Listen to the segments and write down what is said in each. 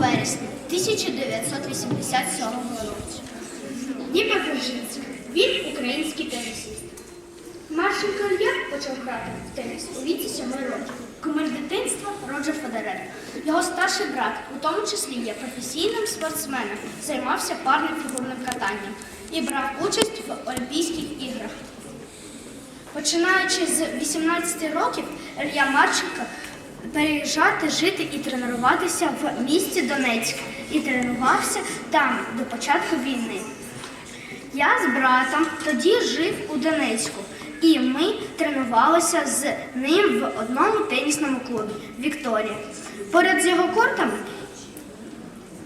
вересня 1987 року. Ніка Крижинська. Він український тенісіст. Марченко Ілья почав грати в теніс у віці 7 років. Кумир дитинства Роджер Федерер. Його старший брат, у тому числі є професійним спортсменом, займався парним фігурним катанням і брав участь в Олімпійських іграх. Починаючи з 18 років, Ілья Марченко переїжджати, жити і тренуватися в місті Донецьк. І тренувався там до початку війни. Я з братом тоді жив у Донецьку, і ми тренувалися з ним в одному тенісному клубі Вікторія. Поряд з його кортами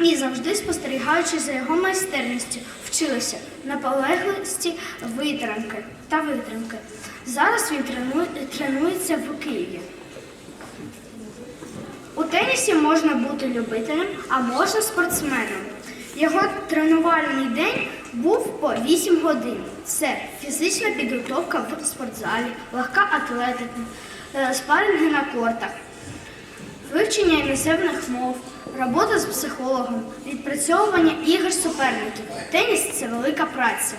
і завжди спостерігаючи за його майстерністю, вчилися наполеглості витримки та витримки. Зараз він трену- тренується в Києві. У тенісі можна бути любителем, а можна спортсменом. Його тренувальний день був по 8 годин. Це фізична підготовка в спортзалі, легка атлетика, е, спаринги на кортах, вивчення іноземних мов, робота з психологом, відпрацьовування ігор суперників. Теніс це велика праця.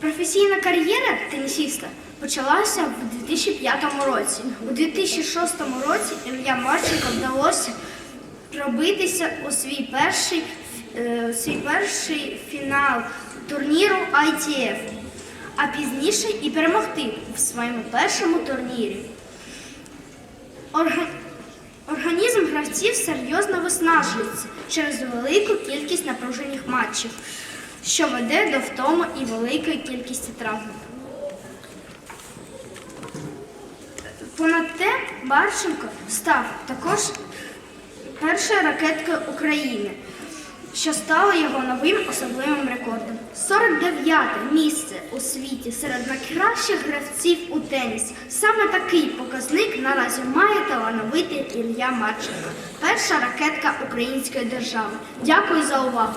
Професійна кар'єра тенісіста почалася в 2005 році. У 2006 році Ілля Марченко вдалося пробитися у свій перший, е, свій перший фінал турніру ITF, а пізніше і перемогти в своєму першому турнірі. Орга- Організм гравців серйозно виснажується через велику кількість напружених матчів, що веде до втоми і великої кількості травм. Понад те, Барченко став також першою ракеткою України, що стало його новим особливим рекордом. 49-те місце у світі серед найкращих гравців у тенісі. Саме такий показник наразі має талановитий Ілля Марченко, перша ракетка української держави. Дякую за увагу.